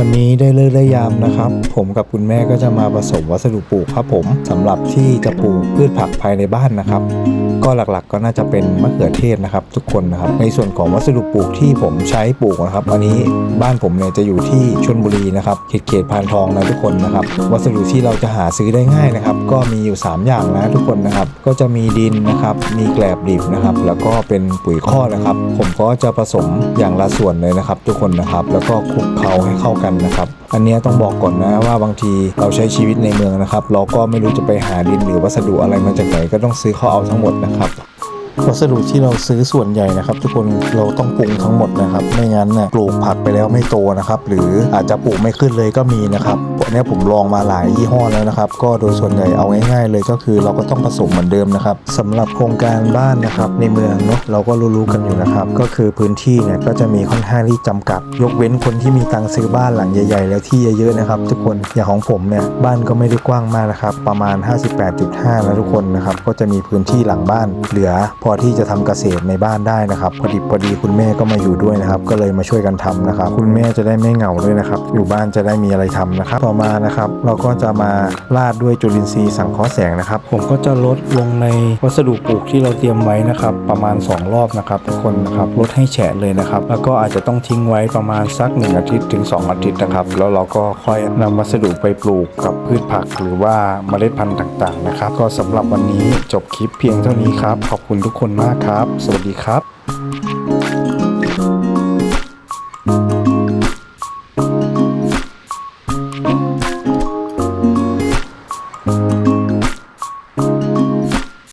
วันนี้ได้เลิกได้ยามนะครับ ผมกับคุณแม่ก็จะมาผสมวัสดุปลูกครับผมสำหรับที่จะปลูกพืชผักภายในบ้านนะครับ ก็หลักๆก็น่าจะเป็นมะเขือเทศนะครับ ทุกคนนะครับ ในส่วนของวัสดุปลูกที่ผมใช้ปลูกนะครับวันนี้บ้านผมเนี่ยจะอยู่ที่ชลบุรีนะครับเขตเขตพานทองนะทุกคนนะครับ วัสดุที่เราจะหาซื้อได้ง่ายนะครับ ก็มีอยู่ 3 อย่างนะทุกคนนะครับ ก็จะมีดินนะครับ มีแกลบดิบนะครับ แล้วก็เป็นปุ๋ยข้อกนะครับ ผมก็จะผสมอย่างละส่วนเลยนะครับ ทุกคนนะครับ แล้วก็คลุกเคล้าให้เข้ากันนะครับอันนี้ต้องบอกก่อนนะว่าบางทีเราใช้ชีวิตในเมืองนะครับ เราก็ไม่รู้จะไปหาดินหรือวัสดุอะไรมาจากไหนก็ต้องซื้อเขาเอาทั้งหมดนะครับ วัสดุที่เราซื้อส่วนใหญ่นะครับ ทุกคนเราต้องปรุงทั้งหมดนะครับ ไม่งั้นเนี่ยปลูกผักไปแล้วไม่โตนะครับ หรืออาจจะปลูกไม่ขึ้นเลยก็มีนะครับอันนี้ผมลองมาหลายยี่ห้อแล้วนะครับ ก็โดยส่วนใหญ่เอาง่าย ๆ เลยก็คือเราก็ต้องผสมเหมือนเดิมนะครับสำหรับโครงการบ้านนะครับ ในเมืองเนาะเราก็รู้ๆกันอยู่นะครับ ก็คือพื้นที่เนี่ยก็จะมีค่อนข้างที่จำกัด ยกเว้นคนที่มีตังค์ซื้อบ้านหลังใหญ่ ๆ แล้วที่เยอะๆนะครับ ทุกคนอย่างของผมเนี่ยบ้านก็ไม่ได้กว้างมากนะครับ ประมาณ 58.5นะทุกคนนะครับก็จะมีพื้นที่หลังบ้านเหลือพอที่จะทำเกษตรในบ้านได้นะครับพอดีพอดีคุณแม่ก็มาอยู่ด้วยนะครับ ก็เลยมาช่วยกันทำนะครับ คุณแม่จะได้ไม่เหงาด้วยนะครับ อยู่บ้านจะได้มีอะไรทำนะครับ ต่อมานะครับ เราก็จะมาราดด้วยจุลินทรีย์สังเคราะห์แสงนะครับ ผมก็จะลดลงในวัสดุปลูกที่เราเตรียมไว้นะครับ ประมาณ 2 รอบนะครับทุกคนนะครับลดให้แฉะเลยนะครับ แล้วก็อาจจะต้องทิ้งไว้ประมาณสัก 1 อาทิตย์ถึง 2 อาทิตย์นะครับ แล้วเราก็ค่อยนำวัสดุไปปลูกกับพืชผัก หรือว่าเมล็ดพันธุ์ต่างๆนะครับ ก็สำหรับวันนี้จบคลิปเพียงเท่านี้ครับขอบคุณทุกคนมากครับ สวัสดีครับ